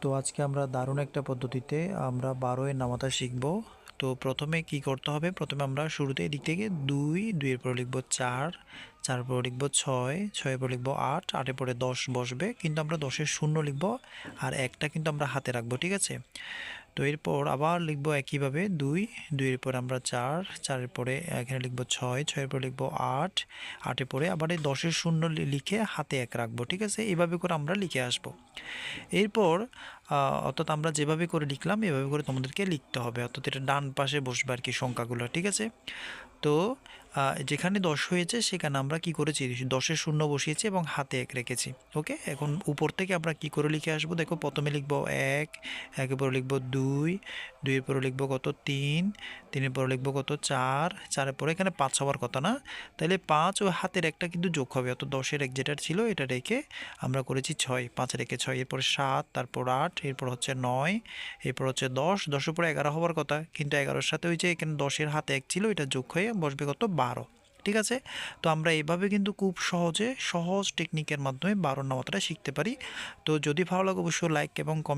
তো আজকে আমরা দারুণ একটা পদ্ধতিতে আমরা বারোয় নামাতা শিখব। তো প্রথমে কি করতে হবে? প্রথমে আমরা শুরুতে এদিক থেকে দুই, দুইয়ের পরে লিখব চার চার পরে লিখব ছয়, ছয়ের পরে লিখব আট, আটের পরে দশ বসবে। কিন্তু আমরা দশের শূন্য লিখব আর একটা কিন্তু আমরা হাতে রাখব, ঠিক আছে? তো এরপর আবার লিখব একইভাবে দুই, দুইয়ের পরে আমরা চার, চারের পরে এখানে লিখব ছয়, ছয়ের পরে লিখব আট, আটের পরে আবার এই দশের শূন্য লিখে হাতে এক রাখব, ঠিক আছে? এইভাবে করে আমরা লিখে আসব। এরপর অর্থাৎ আমরা যেভাবে করে লিখলাম, এভাবে করে তোমাদেরকে লিখতে হবে। অর্থাৎ এটা ডান পাশে বসবে আর কি সংখ্যাগুলো, ঠিক আছে? তো যেখানে দশ হয়েছে, সেখানে আমরা কি করেছি? দশের শূন্য বসিয়েছি এবং হাতে এক রেখেছি। ওকে? এখন উপর থেকে আমরা কি করে লিখে আসব? দেখো, প্রথমে লিখব এক, একের পরে লিখব দুই, দুইয়ের পরে লিখব কত? তিন, তিনের পরে লিখব কত? চার, চারের পরে এখানে পাঁচ হওয়ার কথা না? তাহলে পাঁচ ও হাতের একটা কিন্তু যোগ হবে। অত দশের এক যেটা ছিল, এটা রেখে আমরা করেছি ছয়। পাঁচ রেখে ছয়, এরপর সাত, তারপর আট, এরপর হচ্ছে নয়, এরপর হচ্ছে দশ। দশের পরে এগারো হওয়ার কথা। কিন্তু এগারোর সাথে ওই যে এখানে দশের হাতে এক ছিল, এটা যোগ হয়ে বসবে কত? বারো, ঠিক আছে? তো আমরা এইভাবে কিন্তু খুব সহজে সহজ টেকনিকের মাধ্যমে বারো নামাতাটা শিখতে পারি। তো যদি ভালো লাগে অবশ্যই লাইক এবং কমেন্ট